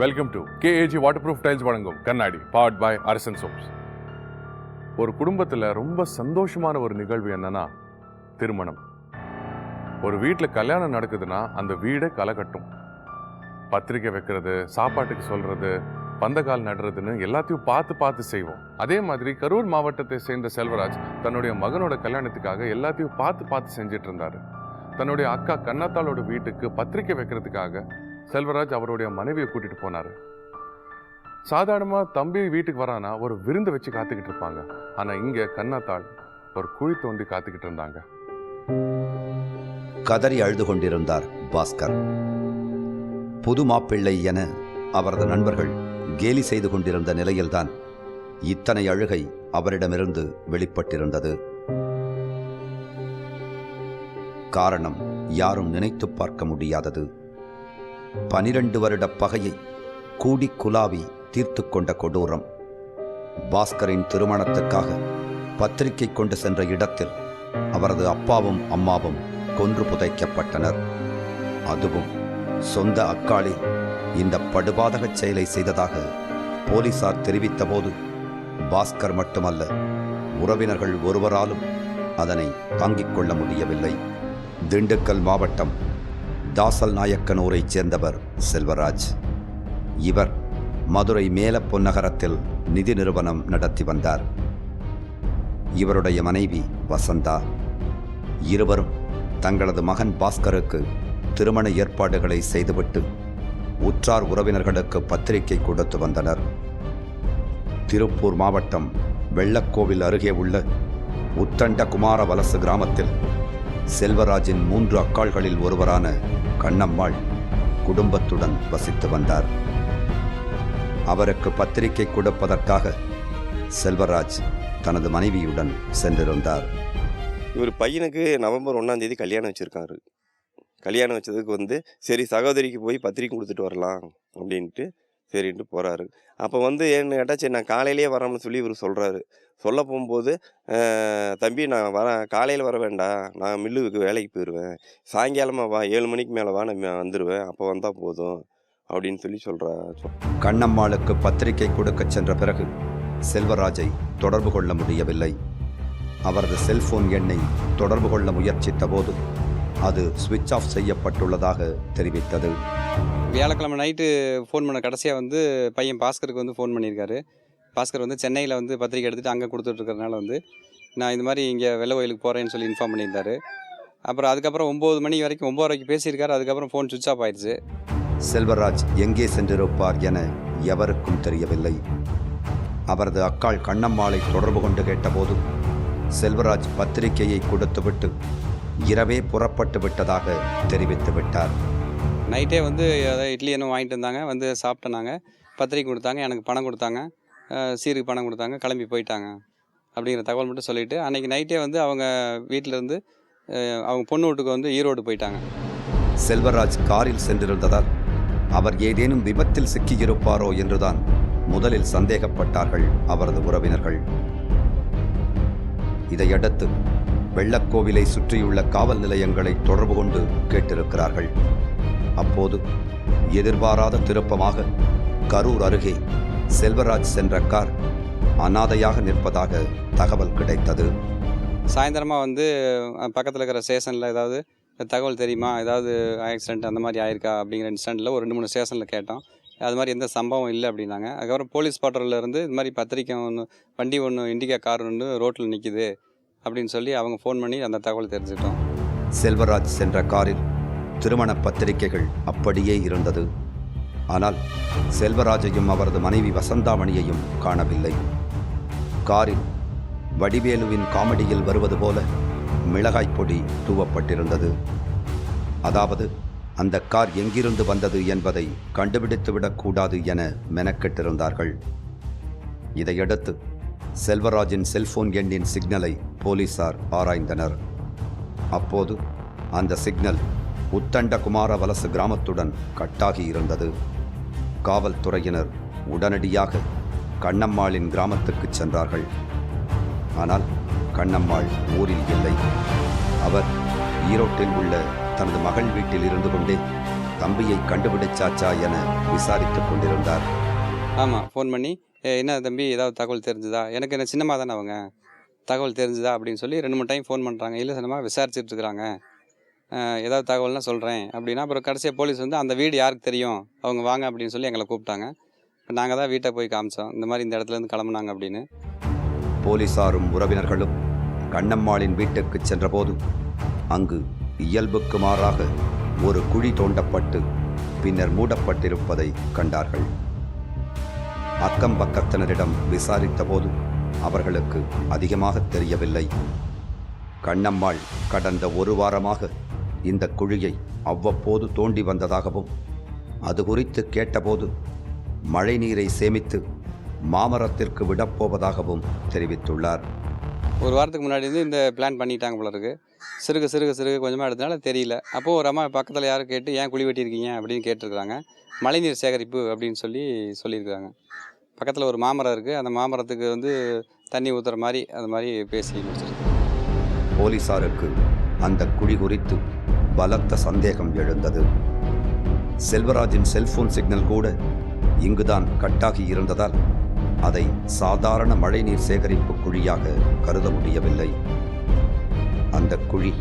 Welcome to KAG water proof tiles வழங்கும் கண்ணாடி powered by அரசன் சோப்ஸ் ஒரு குடும்பத்தில் ரொம்ப சந்தோஷமான ஒரு நிகழ்வு என்னன்னா திருமணம். ஒரு வீட்டில் கல்யாணம் நடக்குதுன்னா அந்த வீடை களை கட்டும். பத்திரிக்கை வைக்கிறது சாப்பாட்டுக்கு சொல்கிறது பந்தக்கால் நடுறதுன்னு எல்லாத்தையும் பார்த்து பார்த்து செய்வோம். அதே மாதிரி கரூர் மாவட்டத்தை சேர்ந்த செல்வராஜ் தன்னுடைய மகனோட கல்யாணத்துக்காக எல்லாத்தையும் பார்த்து பார்த்து செஞ்சிட்டு இருந்தார். தன்னுடைய அக்கா கண்ணத்தாளோட வீட்டுக்கு பத்திரிக்கை வைக்கிறதுக்காக செல்வராஜ் அவருடைய மனைவியை கூட்டிட்டு போனாரு. சாதாரணமா தம்பி வீட்டுக்கு வரானா ஒரு விருந்து வச்சு காத்துக்கிட்டு இருப்பாங்க. ஆனா இங்க கண்ணாத்தாள் ஒரு குழி தோண்டி காத்துக்கிட்டு இருந்தாங்க. கதறி அழுது கொண்டிருந்தார் பாஸ்கர். புது மாப்பிள்ளை என அவரது நண்பர்கள் கேலி செய்து கொண்டிருந்த நிலையில்தான் இத்தனை அழுகை அவரிடமிருந்து வெளிப்பட்டிருந்தது. காரணம் யாரும் நினைத்து பார்க்க முடியாதது. பனிரெண்டு வருட பகையை கூடி குலாவி தீர்த்து கொண்ட கொடூரம். பாஸ்கரின் திருமணத்துக்காக பத்திரிகை கொண்டு சென்ற இடத்தில் அவரது அப்பாவும் அம்மாவும் கொன்று புதைக்கப்பட்டனர். அதுவும் சொந்த அக்காளி இந்த படுபாதக செயலை செய்ததாக போலீசார் தெரிவித்தபோது பாஸ்கர் மட்டுமல்ல உறவினர்கள் ஒருவராலும் அதனை தாங்கிக் கொள்ள முடியவில்லை. திண்டுக்கல் மாவட்டம் தாசல் நாயக்கனூரைச் சேர்ந்தவர் செல்வராஜ். இவர் மதுரை மேலப்பொன்னகரத்தில் நிதி நிறுவனம் நடத்தி வந்தார். இவருடைய மனைவி வசந்தா. இருவரும் தங்களது மகன் பாஸ்கருக்கு திருமண ஏற்பாடுகளை செய்துவிட்டு உற்றார் உறவினர்களுக்கு பத்திரிகை கொடுத்து வந்தனர். திருப்பூர் மாவட்டம் வெள்ளக்கோவில் அருகே உள்ள உத்தண்ட குமார வலசு கிராமத்தில் செல்வராஜின் மூன்று அக்காள்களில் ஒருவரான கண்ணம்மாள் குடும்பத்துடன் வசித்து வந்தார். அவருக்கு பத்திரிகை கொடுப்பதற்காக செல்வராஜ் தனது மனைவியுடன் சென்றிருந்தார். இவர் பையனுக்கு நவம்பர் ஒன்றாம் தேதி கல்யாணம் வச்சுருக்காரு. கல்யாணம் வச்சதுக்கு வந்து சரி சகோதரிக்கு போய் பத்திரிக்கை கொடுத்துட்டு வரலாம் அப்படின்ட்டு சரின்ட்டு போகிறாரு அப்போ வந்து என்ன கேட்டால் சரி நான் காலையிலேயே வரோம்னு சொல்லி இவர் சொல்கிறாரு சொல்ல போகும்போது "அஹ், தம்பி நான் வரேன் காலையில் வர வேண்டாம். நான் மில்லுக்கு வேலைக்கு போயிடுவேன் சாயங்காலமாக வா. ஏழு மணிக்கு மேலே வா. நான் வந்துடுவேன் அப்போ வந்தால் போதும். அப்படின்னு சொல்லி சொல்கிறா கண்ணம்மாளுக்கு பத்திரிகை கொடுக்கச் சென்ற பிறகு செல்வராஜை தொடர்பு கொள்ள முடியவில்லை. அவரது செல்போன் எண்ணை தொடர்பு கொள்ள முயற்சித்த போது அது சுவிட்ச் ஆஃப் செய்யப்பட்டுள்ளதாக தெரிவித்தது. வியாழக்கிழமை நைட்டு ஃபோன் பண்ண கடைசியாக வந்து பையன் பாஸ்கருக்கு வந்து ஃபோன் பண்ணியிருக்காரு. பாஸ்கர் வந்து சென்னையில் வந்து பத்திரிக்கை எடுத்துகிட்டு அங்கே கொடுத்துட்ருக்கறனால வந்து நான் இந்த மாதிரி இங்கே வெள்ள கோயிலுக்கு போகிறேன்னு சொல்லி இன்ஃபார்ம் பண்ணியிருந்தாரு. அப்புறம் அதுக்கப்புறம் ஒம்பது மணி வரைக்கும் ஒம்பது வரைக்கும் பேசியிருக்காரு அதுக்கப்புறம் ஃபோன் சுவிச் ஆஃப் ஆயிடுச்சு. செல்வராஜ் எங்கே சென்றிருப்பார் என எவருக்கும் தெரியவில்லை. அவரது அக்காள் கண்ணம்மாளை தொடர்பு கொண்டு கேட்டபோது செல்வராஜ் பத்திரிகையை கொடுத்துவிட்டு இரவே புறப்பட்டு விட்டதாக தெரிவித்து விட்டார். நைட்டே வந்து இட்லி என்ன வாங்கிட்டு வந்தாங்க வந்து சாப்பிட்டேன் நாங்கள் பத்திரிக்கை கொடுத்தாங்க எனக்கு பணம் கொடுத்தாங்க. சீருக்கு பணம் கொடுத்தாங்க கிளம்பி போயிட்டாங்க அப்படிங்கிற தகவல் மட்டும் சொல்லிவிட்டு அன்றைக்கி நைட்டே வந்து அவங்க வீட்டிலேருந்து அவங்க பொண்ணு வீட்டுக்கு வந்து ஈரோடு போயிட்டாங்க. செல்வராஜ் காரில் சென்றிருந்ததால் அவர் ஏதேனும் விபத்தில் சிக்கியிருப்பாரோ என்றுதான் முதலில் சந்தேகப்பட்டார்கள் அவரது உறவினர்கள். இதையடுத்து வெள்ளக்கோவிலை சுற்றியுள்ள காவல் நிலையங்களை தொடர்பு கொண்டு கேட்டிருக்கிறார்கள். அப்போது எதிர்பாராத திருப்பமாக கரூர் அருகே செல்வராஜ் சென்ற கார் அனாதையாக நிற்பதாக தகவல் கிடைத்தது. சாயந்தரமாக வந்து பக்கத்தில் இருக்கிற ஸ்டேஷனில் ஏதாவது தகவல் தெரியுமா? ஏதாவது ஆக்சிடென்ட் அந்த மாதிரி ஆயிருக்கா? அப்படிங்கிற இன்ஸ்டன்ட்டில் ஒரு ரெண்டு மூணு ஸ்டேஷனில் கேட்டோம். அது மாதிரி எந்த சம்பவம் இல்லை அப்படின்னாங்க. அதுக்கப்புறம் போலீஸ் இருந்து இது மாதிரி பத்திரிக்கை ஒன்று வண்டி ஒன்று இண்டிகா கார் ஒன்று ரோட்டில் நிற்கிது அப்படின்னு சொல்லி அவங்க ஃபோன் பண்ணி அந்த தகவல் தெரிஞ்சுக்கிட்டோம். செல்வராஜ் சென்ற காரில் திருமண பத்திரிகைகள் அப்படியே இருந்தது. ஆனால் செல்வராஜையும் அவரது மனைவி வசந்தாமணியையும் காணவில்லை. காரில் வடிவேலுவின் காமெடியில் வருவது போல மிளகாய் பொடி தூவப்பட்டிருந்தது. அதாவது அந்த கார் எங்கிருந்து வந்தது என்பதை கண்டுபிடித்துவிடக்கூடாது என மெனக்கெட்டிருந்தார்கள். இதையடுத்து செல்வராஜின் செல்போன் எண்ணின் சிக்னலை போலீசார் ஆராய்ந்தனர். அப்போது அந்த சிக்னல் உத்தண்ட குமார வலசு கிராமத்துடன் கட்டாகி இருந்தது காவல்துறையினர் உடனடியாக கண்ணம்மாளின் கிராமத்துக்கு சென்றார்கள். ஆனால் கண்ணம்மாள் ஊரில் இல்லை. அவர் ஈரோட்டில் உள்ள தனது மகள் வீட்டில் இருந்து கொண்டே தம்பியை கண்டுபிடிச்சாச்சா என விசாரித்துக் கொண்டிருந்தார். ஆமாம் ஃபோன் பண்ணி என்ன தம்பி ஏதாவது தகவல் தெரிஞ்சுதா? எனக்கு என்ன சின்னமாக தானே அவங்க? தகவல் தெரிஞ்சுதா? அப்படின்னு சொல்லி ரெண்டு மூணு டைம் ஃபோன் பண்ணுறாங்க இல்லை சின்னமாக விசாரிச்சுட்டு இருக்கிறாங்க. ஏதாவது தகவல்னால் சொல்கிறேன் அப்படின்னா அப்புறம் கடைசியாக போலீஸ் வந்து அந்த வீடு யாருக்கு தெரியும்? அவங்க வாங்க அப்படின்னு சொல்லி எங்களை கூப்பிட்டாங்க. நாங்கள் தான் வீட்டை போய் காமிச்சோம். இந்த மாதிரி இந்த இடத்துல இருந்து கிளம்புனாங்க அப்படின்னு. போலீசாரும் உறவினர்களும் கண்ணம்மாளின் வீட்டுக்கு சென்றபோது அங்கு இயல்புக்கு மாறாக ஒரு குழி தோண்டப்பட்டு பின்னர் மூடப்பட்டிருப்பதை கண்டார்கள். அக்கம் பக்கத்தினரிடம் விசாரித்தபோது அவர்களுக்கு அதிகமாக தெரியவில்லை. கண்ணம்மாள் கடந்த ஒரு வாரமாக இந்த குழியை அவ்வப்போது தோண்டி வந்ததாகவும் அது குறித்து கேட்டபோது மழைநீரை சேமித்து மாமரத்திற்கு விடப்போவதாகவும் தெரிவித்துள்ளார். ஒரு வாரத்துக்கு முன்னாடி இருந்து இந்த பிளான் பண்ணிட்டாங்க போல இருக்கு. சிறுக சிறுக சிறுக கொஞ்சமாக எடுத்தனால தெரியல. அப்போது ஒரு அம்மா பக்கத்தில் யாரும் கேட்டு ஏன் குழி வெட்டியிருக்கீங்க? அப்படின்னு கேட்டிருக்காங்க மழைநீர் சேகரிப்பு அப்படின்னு சொல்லி சொல்லியிருக்காங்க பக்கத்தில் ஒரு மாமரம் இருக்குது அந்த மாமரத்துக்கு வந்து தண்ணி ஊற்றுற மாதிரி அந்த மாதிரி பேசி முடிச்சிருக்கு போலீசாருக்கு அந்த குழி குறித்து பலத்த சந்தேகம் எழுந்தது. செல்வராஜின் செல்போன் சிக்னல் கூட இங்குதான் கட்டாகி இருந்ததால் அதை சாதாரண மழைநீர் சேகரிப்பு குழியாக கருத முடியவில்லை. அந்த குழி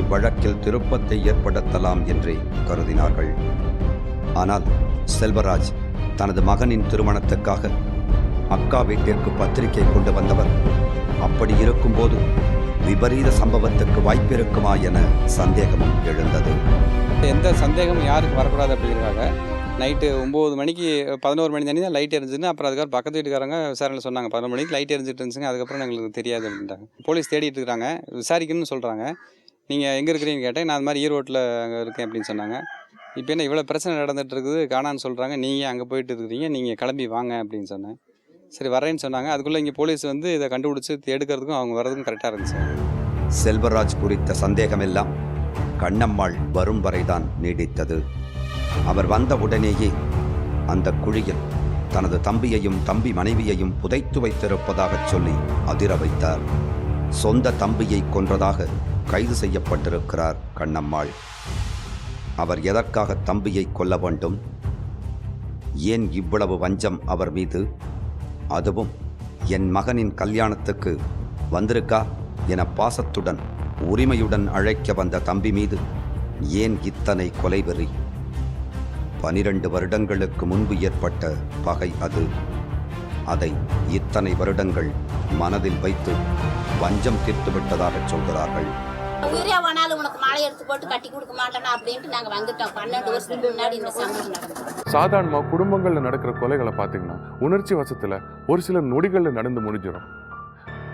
இவ்வழக்கில் திருப்பத்தை ஏற்படுத்தலாம் என்றே கருதினார்கள். ஆனால் செல்வராஜ் தனது மகனின் திருமணத்துக்காக அக்கா வீட்டிற்கு பத்திரிகை கொண்டு வந்தவர். அப்படி இருக்கும்போது விபரீத சம்பவத்துக்கு வாய்ப்பிருக்குமா என சந்தேகமும் எழுந்தது. எந்த சந்தேகமும் யாருக்கு வரக்கூடாது அப்படிங்கிறாங்க நைட்டு ஒம்பது மணிக்கு பதினோரு மணி தண்ணி தான் லைட் எரிஞ்சுன்னு அப்புறம் அதுக்கப்புறம் பக்கத்து வீட்டுக்காரங்க விசாரணையில் சொன்னாங்க. பதினோரு மணிக்கு லைட் எரிஞ்சிட்டு இருந்துச்சுங்க அதுக்கப்புறம் எங்களுக்கு தெரியாது அப்படின்ட்டாங்க. போலீஸ் தேடிட்டு இருக்கிறாங்க விசாரிக்கணும்னு சொல்கிறாங்க நீங்கள் எங்கே இருக்கிறீங்கன்னு கேட்டேன். நான் அது மாதிரி ஈரோட்டில் அங்கே இருக்கேன் அப்படின்னு சொன்னாங்க. இப்போ என்ன இவ்வளோ பிரச்சனை நடந்துகிட்ருக்குது இருக்குது? காணான்னு சொல்கிறாங்க நீங்கள் அங்கே போயிட்டு இருக்கிறீங்க. நீங்கள் கிளம்பி வாங்க அப்படின்னு சொன்னேன். சரி வரேன்னு சொன்னாங்க. அதுக்குள்ளே இங்கே போலீஸ் வந்து இதை கண்டுபிடிச்சி எடுக்கிறதுக்கும் அவங்க வர்றதுக்கும் கரெக்டாக இருந்துச்சு. செல்வராஜ் குறித்த சந்தேகமெல்லாம் கண்ணம்மாள் வரும் வரைதான் நீடித்தது. அவர் வந்த உடனேயே அந்த குழியில் தனது தம்பியையும் தம்பி மனைவியையும் புதைத்து வைத்திருப்பதாகச் சொல்லி அதிர வைத்தார். சொந்த தம்பியை கொன்றதாக கைது செய்யப்பட்டிருக்கிறார் கண்ணம்மாள். அவர் எதற்காக தம்பியை கொல்ல வேண்டும்? ஏன் இவ்வளவு வஞ்சம் அவர் மீது? அதுவும் என் மகனின் கல்யாணத்துக்கு வந்திருக்கா என பாசத்துடன் உரிமையுடன் அழைக்க வந்த தம்பி மீது ஏன் இத்தனை கொலைவெறி பனிரெண்டு வருடங்களுக்கு முன்பு ஏற்பட்ட பகை அது. அதை இத்தனை வருடங்கள் மனதில் வைத்து வஞ்சம் தீர்த்து விட்டதாகச் சொல்கிறார்கள். உயிரே வேணாலும் உனக்கு மாலை எடுத்து போட்டு கட்டி கொடுக்க மாட்டேனா அப்படின்ட்டு நாங்கள் வந்துட்டோம். பன்னெண்டு வருஷத்துக்கு முன்னாடி இந்த சம்பவம் நடந்தது. சாதாரணமாக குடும்பங்களில் நடக்கிற கொலைகளை பார்த்தீங்கன்னா உணர்ச்சி வசத்தில் ஒரு சில நொடிகளில் நடந்து முடிஞ்சிடும்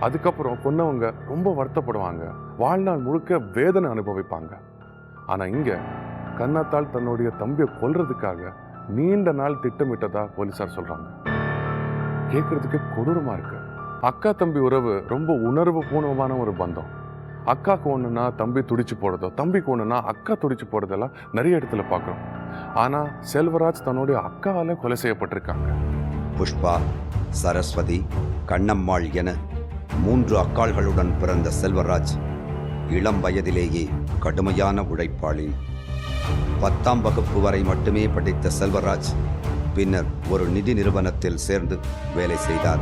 அதுக்கப்புறம் கொன்னவங்க ரொம்ப வருத்தப்படுவாங்க. வாழ்நாள் முழுக்க வேதனை அனுபவிப்பாங்க. ஆனால் இங்கே கண்ணாத்தால் தன்னுடைய தம்பியை கொல்றதுக்காக நீண்ட நாள் திட்டமிட்டதா போலீசார் சொல்றாங்க. கேட்குறதுக்கு கொடூரமா இருக்கு. அக்கா தம்பி உறவு ரொம்ப உணர்வு பூர்வமான ஒரு பந்தம். அக்காவுக்கு ஒண்ணுன்னா தம்பி துடிச்சு போடுறதோ தம்பிக்கு ஒண்ணுன்னா அக்கா துடிச்சு போடுறதெல்லாம் நிறைய இடத்துல பார்க்குறோம். ஆனால் செல்வராஜ் தன்னுடைய அக்காவால் கொலை செய்யப்பட்டிருக்காங்க. புஷ்பா சரஸ்வதி கண்ணம்மாள் என மூன்று அக்காள்களுடன் பிறந்த செல்வராஜ் இளம் வயதிலேயே கடுமையான உழைப்பாளி பத்தாம் வகுப்பு வரை மட்டுமே படித்த செல்வராஜ் பின்னர் ஒரு நிதி நிறுவனத்தில் சேர்ந்து வேலை செய்தார்.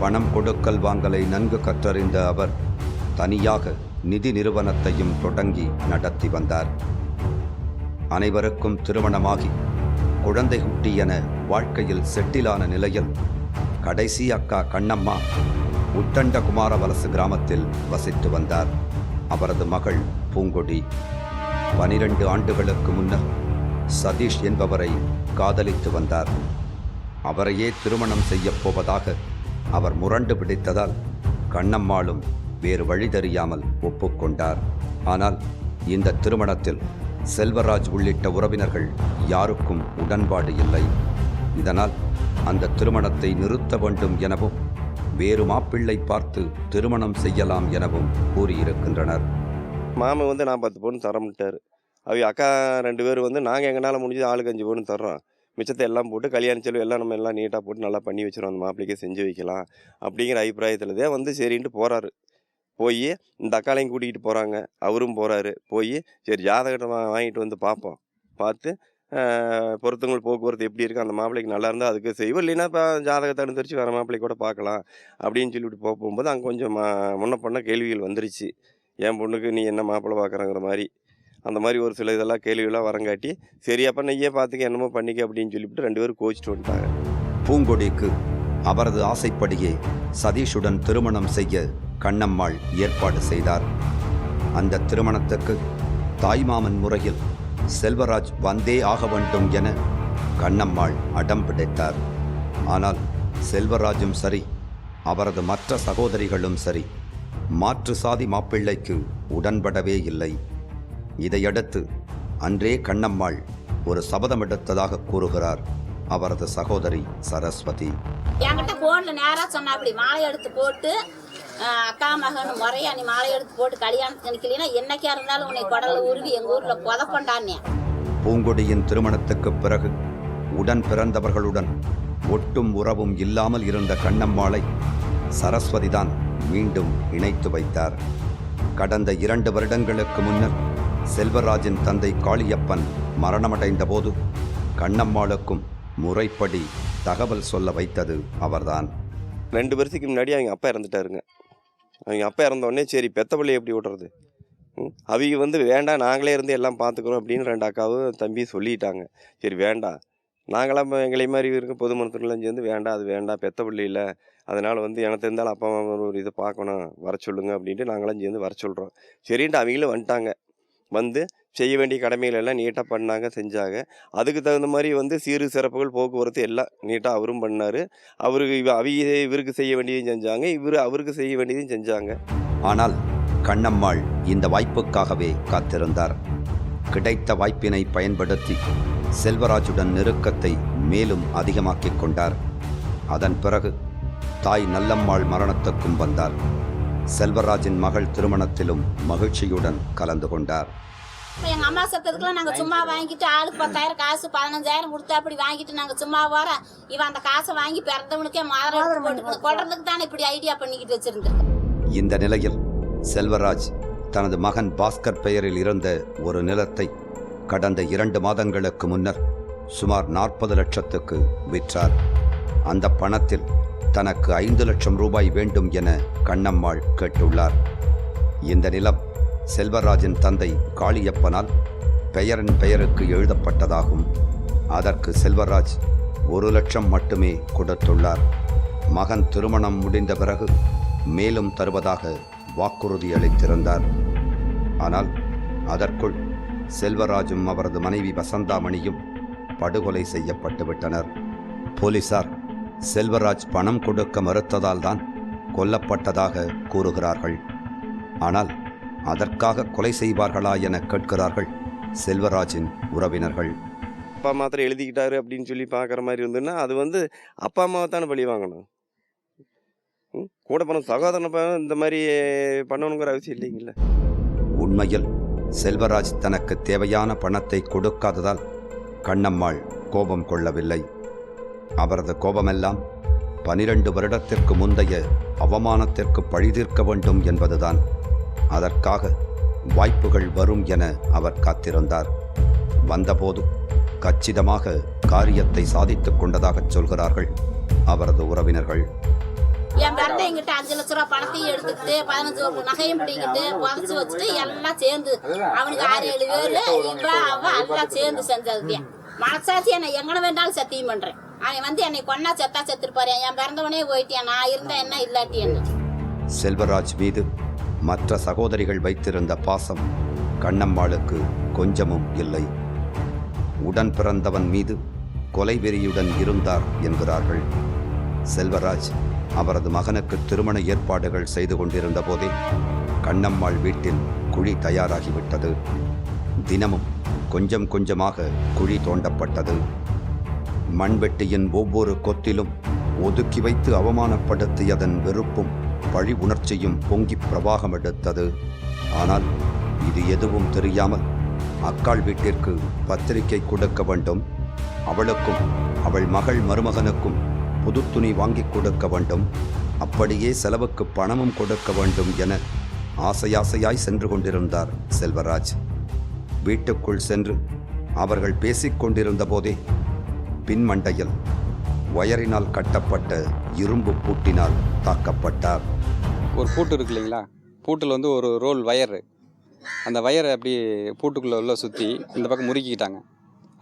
பணம் கொடுக்கல் வாங்கலை நன்கு கற்றறிந்த அவர் தனியாக நிதி நிறுவனத்தையும் தொடங்கி நடத்தி வந்தார். அனைவருக்கும் திருமணமாகி குழந்தை குட்டி என வாழ்க்கையில் செட்டிலான நிலையில் கடைசி அக்கா கண்ணம்மா உத்தண்ட குமாரவலசு கிராமத்தில் வசித்து வந்தார். அவரது மகள் பூங்கொடி. பனிரெண்டு ஆண்டுகளுக்கு முன்னர் சதீஷ் என்பவரை காதலித்து வந்தார். அவரையே திருமணம் செய்யப் போவதாக அவர் முரண்டு பிடித்ததால் கண்ணம்மாளும் வேறு வழி தெரியாமல் ஒப்புக்கொண்டார். ஆனால் இந்த திருமணத்தில் செல்வராஜ் உள்ளிட்ட உறவினர்கள் யாருக்கும் உடன்பாடு இல்லை. இதனால் அந்த திருமணத்தை நிறுத்த வேண்டும் எனவும் வேறு மாப்பிள்ளை பார்த்து திருமணம் செய்யலாம் எனவும் கூறியிருக்கின்றனர். மாமன் வந்து நான் பத்து பவுன் தரமுட்டார் அவங்க அக்கா ரெண்டு பேரும் வந்து நாங்கள் எங்களால் முடிஞ்சது ஆளுக்கு அஞ்சு பொண்ணு தர்றோம். மிச்சத்தை எல்லாம் போட்டு கல்யாண செலவு எல்லாம் நம்ம எல்லாம் நீட்டாக போட்டு நல்லா பண்ணி வச்சுருவோம். அந்த மாப்பிள்ளைக்கே செஞ்சு வைக்கலாம். அப்படிங்கிற அபிப்பிராயத்தில் தான் வந்து சரின்ட்டு போகிறாரு போய் இந்த அக்காலையும் கூட்டிகிட்டு போகிறாங்க அவரும் போகிறாரு போய் சரி ஜாதகத்தை வாங்கிட்டு வந்து பார்ப்போம். பார்த்து பொருத்தங்கள் போக்குவரத்து எப்படி இருக்குது அந்த மாப்பிள்ளைக்கு நல்லா இருந்தால் அதுக்கு செய்வோம். இல்லைன்னா இப்போ ஜாதகத்தை அனுசரித்து வேறு மாப்பிள்ளை கூட பார்க்கலாம். அப்படின்னு சொல்லிட்டு போக போகும்போது அங்கே கொஞ்சம் முன்ன பண்ண கேள்விகள் வந்துருச்சு. என் பொண்ணுக்கு நீ என்ன மாப்பிள்ளை பார்க்குறங்கிற மாதிரி. அந்த மாதிரி ஒரு சில இதெல்லாம் கேள்விகளாக வரங்காட்டி சரி அப்போ நையே பார்த்துக்க என்னமோ பண்ணிக்க அப்படின்னு சொல்லிவிட்டு ரெண்டு பேரும் கோச்சிட்டு வந்துட்டாங்க. பூங்கொடிக்கு அவரது ஆசைப்படியே சதீஷுடன் திருமணம் செய்ய கண்ணம்மாள் ஏற்பாடு செய்தார். அந்த திருமணத்துக்கு தாய்மாமன் முறையில் செல்வராஜ் வந்தே ஆக வேண்டும் என கண்ணம்மாள் அடம் பிடித்தார். ஆனால் செல்வராஜும் சரி அவரது மற்ற சகோதரிகளும் சரி மாற்று சாதி மாப்பிள்ளைக்கு உடன்படவே இல்லை. இதையடுத்து அன்றே கண்ணம்மாள் ஒரு சபதம் எடுத்ததாக கூறுகிறார் அவரது சகோதரி சரஸ்வதி. என்கிட்ட போன்ல நேரா சொன்னா அப்படி மாலை எடுத்து போட்டு அக்கா மகன் முறையா நீ மாலை எடுத்து போட்டு கல்யாணத்துக்கு நிக்கலைன்னா என்னைக்கா இருந்தாலும் உன்னை குடல உருவி எங்க ஊர்ல புதப்பண்டானே பூங்கொடியின் திருமணத்துக்குப் பிறகு உடன் பிறந்தவர்களுடன் ஒட்டும் உறவும் இல்லாமல் இருந்த கண்ணம்மாளை சரஸ்வதிதான் மீண்டும் இணைத்து வைத்தார். கடந்த இரண்டு வருடங்களுக்கு முன்னர் செல்வராஜின் தந்தை காளியப்பன் மரணமடைந்த போது கண்ணம்மாளுக்கும் முறைப்படி தகவல் சொல்ல வைத்தது அவர்தான். ரெண்டு வருஷத்துக்கு முன்னாடி அவங்க அப்பா இறந்துட்டாருங்க. அவங்க அப்பா இறந்தோடனே சரி பெத்த பிள்ளைய எப்படி விடுறது ம், அவங்க வந்து வேண்டாம் நாங்களே இருந்து எல்லாம் பார்த்துக்குறோம் அப்படின்னு ரெண்டு அக்காவும் தம்பி சொல்லிட்டாங்க. சரி வேண்டாம் நாங்களாம் எங்களை மாதிரி இருக்க பொது மருத்துவர்கள்லாம் சேர்ந்து வேண்டாம் அது வேண்டாம் பெத்த பிள்ளை இல்லை. அதனால் வந்து எனக்கு இருந்தாலும் அப்பா அம்மா ஒரு இதை பார்க்கணும். வர சொல்லுங்க அப்படின்ட்டு நாங்களாம் சேர்ந்து வர சொல்கிறோம் சரின்ட்டு அவங்களும் வந்துட்டாங்க. வந்து செய்ய வேண்டிய கடமைகள் எல்லாம் நீட்டாக பண்ணாங்க செஞ்சாங்க. அதுக்கு தகுந்த மாதிரி வந்து சீரு சிறப்புகள் போக்குவரத்து எல்லாம் நீட்டாக அவரும் பண்ணார். அவருக்கு இவ அவிய இவருக்கு செய்ய வேண்டியதையும் செஞ்சாங்க. இவர் அவருக்கு செய்ய வேண்டியதையும் செஞ்சாங்க. ஆனால் கண்ணம்மாள் இந்த வாய்ப்புக்காகவே காத்திருந்தார். கிடைத்த வாய்ப்பினை பயன்படுத்தி செல்வராஜுடன் நெருக்கத்தை மேலும் அதிகமாக்கிக் கொண்டார். அதன் பிறகு தாய் நல்லம்மாள் மரணத்துக்கும் வந்தார். செல்வராஜின் மகள் திருமணத்திலும் மகிழ்ச்சியுடன் கலந்து கொண்டார். இப்ப எங்க அம்மா சத்தத்துக்குலாம் நாங்க சும்மா வாங்கிட்டு ஆளுக்கு பத்தாயிரம் காசு பதினஞ்சாயிரம் கொடுத்து அப்படி வாங்கிட்டு நாங்க சும்மா வர. இவன் அந்த காசை வாங்கி பிறந்தவனுக்கே மாதிரி போட்டுக்கணும் கொள்றதுக்கு தானே இப்படி ஐடியா பண்ணிக்கிட்டு வச்சிருந்துருக்கு. இந்த நிலையில் செல்வராஜ் தனது மகன் பாஸ்கர் பெயரில் இருந்த ஒரு நிலத்தை கடந்த இரண்டு மாதங்களுக்கு முன்னர் சுமார் நாற்பது லட்சத்துக்கு விற்றார். அந்த பணத்தில் தனக்கு ஐந்து லட்சம் ரூபாய் வேண்டும் என கண்ணம்மாள் கேட்டுள்ளார். இந்த நிலம் செல்வராஜின் தந்தை காளியப்பனால் பெயரின் பெயருக்கு எழுதப்பட்டதாகும். அதற்கு செல்வராஜ் ஒரு லட்சம் மட்டுமே கொடுத்துள்ளார். மகன் திருமணம் முடிந்த பிறகு மேலும் தருவதாக வாக்குறுதி அளித்திருந்தார். ஆனால் அதற்குள் செல்வராஜும் அவரது மனைவி வசந்தாமணியும் படுகொலை செய்யப்பட்டுவிட்டனர் போலீசார் செல்வராஜ் பணம் கொடுக்க மறுத்ததால் தான் கொல்லப்பட்டதாக கூறுகிறார்கள். ஆனால் அதற்காக கொலை செய்வார்களா என கேட்கிறார்கள் செல்வராஜின் உறவினர்கள். அப்பா மாத்திரம் எழுதிக்கிட்டாரு அப்படின்னு சொல்லி பார்க்குற மாதிரி இருந்ததுன்னா அது வந்து அப்பா அம்மாவை தானே பழி வாங்கணும். கூட போன சகோதரனை இந்த மாதிரி பண்ணணுங்கிற அவசியம் இல்லைங்கல்ல உண்மையில் செல்வராஜ் தனக்கு தேவையான பணத்தை கொடுக்காததால் கண்ணம்மாள் கோபம் கொள்ளவில்லை. அவரது கோபமெல்லாம் பனிரெண்டு வருடத்திற்கு முந்தைய அவமானத்திற்கு பழிதீர்க்க வேண்டும் என்பதுதான். அதற்காக வாய்ப்புகள் வரும் என அவர் காத்திருந்தார். வந்தபோது கச்சிதமாக காரியத்தை சாதித்துக் கொண்டதாகச் சொல்கிறார்கள் அவரது உறவினர்கள். என் பிறந்த எங்கிட்ட அஞ்சு லட்ச ரூபா பணத்தையும் எடுத்துக்கிட்டு பதினஞ்சு நகையும் பிடிக்கிட்டு புதைச்சு வச்சுட்டு எல்லாம் சேர்ந்து அவனுக்கு ஆறு ஏழு பேரு இவ அவ எல்லாம் சேர்ந்து செஞ்சதுதான் மனசாட்சி என்னை எங்கன வேண்டாலும் சத்தியம் பண்றேன். அவன் வந்து என்னை கொன்னா செத்தா செத்துருப்பாரு என் பிறந்தவனே போயிட்டேன். நான் இருந்தா என்ன இல்லாட்டி என்ன? செல்வராஜ் மீது மற்ற சகோதரிகள் வைத்திருந்த பாசம் கண்ணம்மாளுக்கு கொஞ்சமும் இல்லை. உடன் பிறந்தவன் மீது கொலைவெறியுடன் இருந்தார் என்கிறார்கள். செல்வராஜ் அவரது மகனுக்கு திருமண ஏற்பாடுகள் செய்து கொண்டிருந்த போதே கண்ணம்மாள் வீட்டில் குழி தயாராகிவிட்டது. தினமும் கொஞ்சம் கொஞ்சமாக குழி தோண்டப்பட்டது. மண்வெட்டியின் ஒவ்வொரு கொத்திலும் ஒதுக்கி வைத்து அவமானப்படுத்தியதன் வெறுப்பும் பழி உணர்ச்சியும் பொங்கி பிரவாகம் எடுத்தது. ஆனால் இது எதுவும் தெரியாமல் அக்காள் வீட்டிற்கு பத்திரிகை கொடுக்க வேண்டும். அவளுக்கும் அவள் மகள் மருமகனுக்கும் புது துணி வாங்கி கொடுக்க வேண்டும். அப்படியே செலவுக்கு பணமும் கொடுக்க வேண்டும் என ஆசையாசையாய் சென்று கொண்டிருந்தார் செல்வராஜ். வீட்டுக்குள் சென்று அவர்கள் பேசிக்கொண்டிருந்த போதே பின்மண்டையில் வயரினால் கட்டப்பட்ட இரும்பு பூட்டினால் தாக்கப்பட்டார். ஒரு பூட்டு இருக்கு இல்லைங்களா? பூட்டில் வந்து ஒரு ரோல் வயரு. அந்த வயரை அப்படி பூட்டுக்குள்ளே உள்ள சுற்றி இந்த பக்கம் முறுக்கிக்கிட்டாங்க.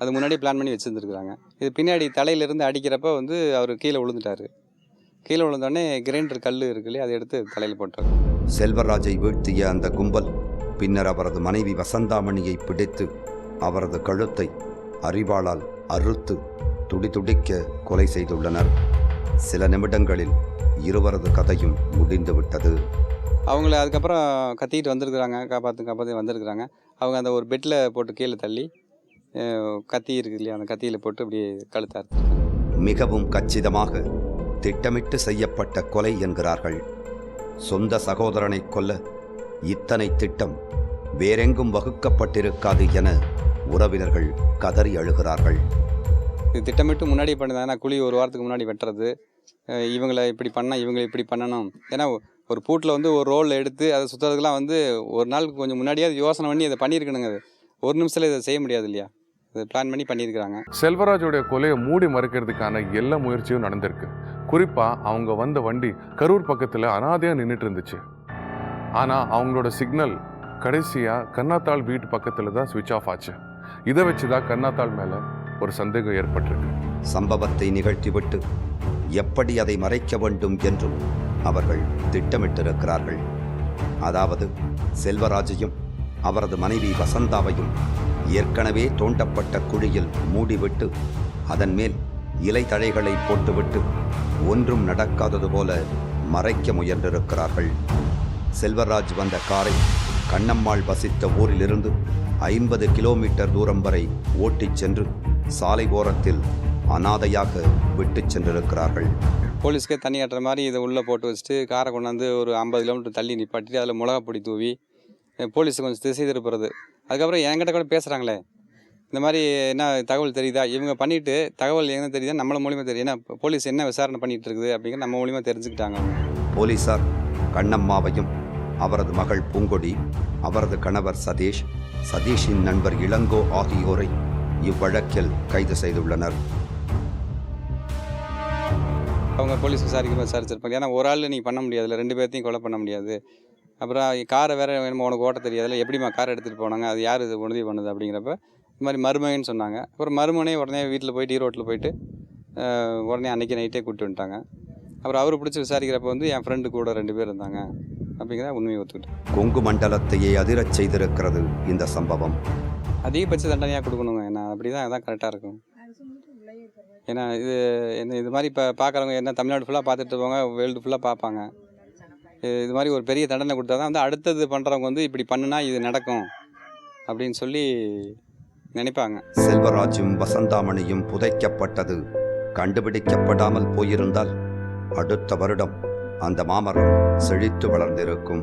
அது முன்னாடி பிளான் பண்ணி வச்சுருந்துருக்குறாங்க. இது பின்னாடி தலையிலேருந்து அடிக்கிறப்ப வந்து அவர் கீழே விழுந்துட்டார். கீழே விழுந்தோடனே கிரைண்டர் கல் இருக்கு இல்லையா அதை எடுத்து தலையில் போட்டார் செல்வராஜை வீழ்த்திய அந்த கும்பல் பின்னர் அவரது மனைவி வசந்தாமணியை பிடித்து அவரது கழுத்தை அரிவாளால் அறுத்து துடிதுடிக்க கொலை செய்துள்ளனர். சில நிமிடங்களில் இருவரது கதையும் முடிந்துவிட்டது அவங்கள அதுக்கப்புறம் கத்திக்கிட்டு வந்திருக்கிறாங்க காப்பாற்று காப்பாற்றி வந்திருக்கிறாங்க. அவங்க அந்த ஒரு பெட்டில் போட்டு கீழே தள்ளி கத்தி இருக்கு இல்லையா அந்த கத்தியில் போட்டு அப்படியே கழுத்தை அறுத்துருக்காங்க மிகவும் கச்சிதமாக திட்டமிட்டு செய்யப்பட்ட கொலை என்கிறார்கள். சொந்த சகோதரனை கொல்ல இத்தனை திட்டம் வேறெங்கும் வகுக்கப்பட்டிருக்காது என உறவினர்கள் கதறி அழுகிறார்கள். இது திட்டமிட்டு முன்னாடி பண்ணிருந்தாங்கன்னா குழி ஒரு வாரத்துக்கு முன்னாடி வெட்டுறது. இவங்களை இப்படி பண்ணால் இவங்களை இப்படி பண்ணணும். ஏன்னா ஒரு பூட்டில் வந்து ஒரு ரோல் எடுத்து அதை சுற்றுறதுக்குலாம் வந்து ஒரு நாளுக்கு கொஞ்சம் முன்னாடியே அது யோசனை பண்ணி அதை பண்ணியிருக்கணுங்க அது. ஒரு நிமிஷத்தில் இதை செய்ய முடியாது இல்லையா? இது பிளான் பண்ணி பண்ணியிருக்கிறாங்க. செல்வராஜோடைய கொலையை மூடி மறுக்கிறதுக்கான எல்லா முயற்சியும் நடந்திருக்கு. குறிப்பாக அவங்க வந்த வண்டி கரூர் பக்கத்தில் அனாதையாக நின்றுட்டு இருந்துச்சு ஆனால் அவங்களோட சிக்னல் கடைசியாக கண்ணாத்தாள் வீட்டு பக்கத்தில் தான் சுவிட்ச் ஆஃப் ஆச்சு. இதை வச்சு தான் கண்ணாத்தாள் மேலே ஒரு சந்தேகம் ஏற்பட்டிருக்கு. சம்பவத்தை நிகழ்த்திவிட்டு எப்படி அதை மறைக்க வேண்டும் என்றும் அவர்கள் திட்டமிட்டிருக்கிறார்கள். அதாவது செல்வராஜையும் அவரது மனைவி வசந்தாவையும் ஏற்கனவே தோண்டப்பட்ட குழியில் மூடிவிட்டு அதன் மேல் இலை தழைகளை போட்டுவிட்டு ஒன்றும் நடக்காதது போல மறைக்க முயன்றிருக்கிறார்கள். செல்வராஜ் வந்த காரை கண்ணம்மாள் வசித்த ஊரிலிருந்து ஐம்பது கிலோமீட்டர் தூரம் வரை ஓட்டிச் சென்று சாலை ஓரத்தில் அனாதையாக விட்டுச் சென்றிருக்கிறார்கள். போலீஸ்க்கே தண்ணி கட்டுற மாதிரி இதை உள்ளே போட்டு வச்சுட்டு காரை கொண்டாந்து ஒரு ஐம்பது கிலோமீட்டர் தள்ளி நிப்பாட்டிட்டு அதில் மிளகா பொடி தூவி போலீஸ் கொஞ்சம் திசை திருப்புறது. அதுக்கப்புறம் என்கிட்ட கூட பேசுகிறாங்களே இந்த மாதிரி என்ன தகவல் தெரியுதா? இவங்க பண்ணிட்டு தகவல் என்ன தெரியுதா? நம்மள மூலியமா தெரியும் ஏன்னா போலீஸ் என்ன விசாரணை பண்ணிட்டு இருக்குது அப்படிங்கிற நம்ம மூலியமா தெரிஞ்சுக்கிட்டாங்க. போலீசார் கண்ணம்மாவையும் அவரது மகள் பூங்கொடி அவரது கணவர் சதீஷ் சதீஷின் நண்பர் இளங்கோ ஆகியோரை இவ்வழக்கில் கைது செய்துள்ளனர். அவங்க போலீஸ் விசாரிக்க விசாரிச்சிருப்பாங்க. ஏன்னா ஒரு ஆள் நீ பண்ண முடியாதுல்ல ரெண்டு பேர்த்தையும் கொலை பண்ண முடியாது. அப்புறம் காரை வேற வேணுமா? உனக்கு ஓட்ட தெரியாதுல்ல எப்படிம்மா கார் எடுத்துகிட்டு போனாங்க? அது யார் இது உதவி பண்ணுது அப்படிங்கிறப்ப இந்த மாதிரி மருமகன்னு சொன்னாங்க. அப்புறம் மருமனே உடனே வீட்டில் போயிட்டு ஈரோட்டில் போயிட்டு உடனே அன்னைக்கு நைட்டே கூப்பிட்டு வந்துட்டாங்க. அப்புறம் அவர் பிடிச்சி விசாரிக்கிறப்ப வந்து என் ஃப்ரெண்டு கூட ரெண்டு பேர் இருந்தாங்க. அப்படிங்கிற உண்மையை ஒத்துக்கிட்டேன். கொங்கு மண்டலத்தையே அதிரச் செய்திருக்கிறது இந்த சம்பவம். அதிகபட்ச தண்டனையாக கொடுக்கணுங்க. ஏன்னா அப்படி தான் அதான் கரெக்டாக இருக்கும். ஏன்னா இது என்ன இது மாதிரி இப்போ பார்க்குறவங்க என்ன தமிழ்நாடு ஃபுல்லாக பார்த்துட்டு போவாங்க வேர்ல்டு ஃபுல்லாக பார்ப்பாங்க. இது இது மாதிரி ஒரு பெரிய தண்டனை கொடுத்தா தான் வந்து அடுத்தது பண்ணுறவங்க வந்து இப்படி பண்ணுனா இது நடக்கும் அப்படின்னு சொல்லி நினைப்பாங்க. செல்வராஜும் வசந்தாமணியும் புதைக்கப்பட்டது. கண்டுபிடிக்கப்படாமல் போயிருந்தால் அடுத்த வருடம் அந்த மாமரம் செழித்து வளர்ந்திருக்கும்.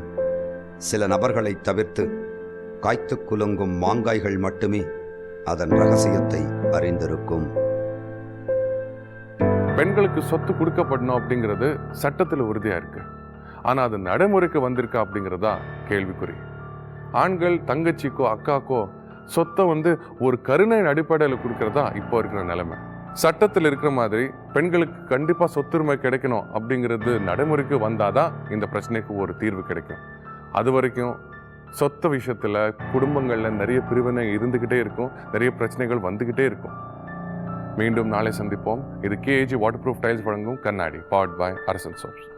சில நபர்களை தவிர்த்து காய்த்து குலுங்கும் மாங்காய்கள் மட்டுமே அதன் ரகசியத்தை அறிந்திருக்கும். பெண்களுக்கு சொத்து கொடுக்கப்படணும் அப்படிங்கிறது சட்டத்தில் உறுதியா இருக்கு. ஆனா அது நடைமுறைக்கு வந்திருக்கா அப்படிங்கிறதா கேள்விக்குறி. ஆண்கள் தங்கச்சிக்கோ அக்காக்கோ சொத்தை வந்து ஒரு கருணையின் அடிப்படையில் கொடுக்கறதா இப்போ இருக்கிற நிலைமை. சட்டத்தில் இருக்கிற மாதிரி பெண்களுக்கு கண்டிப்பாக சொத்துரிமை கிடைக்கணும் அப்படிங்கிறது நடைமுறைக்கு வந்தாதான் இந்த பிரச்சனைக்கு ஒரு தீர்வு கிடைக்கும். அது வரைக்கும் சொத்து விஷயத்தில் குடும்பங்களில் நிறைய பிரிவினை இருந்துக்கிட்டே இருக்கும். நிறைய பிரச்சனைகள் வந்துக்கிட்டே இருக்கும். மீண்டும் நாளை சந்திப்போம். இது கேஏஜி வாட்டர் ப்ரூஃப் டைல்ஸ் வழங்கும் கண்ணாடி. பாட் பாய் அரசன் சோப்ஸ்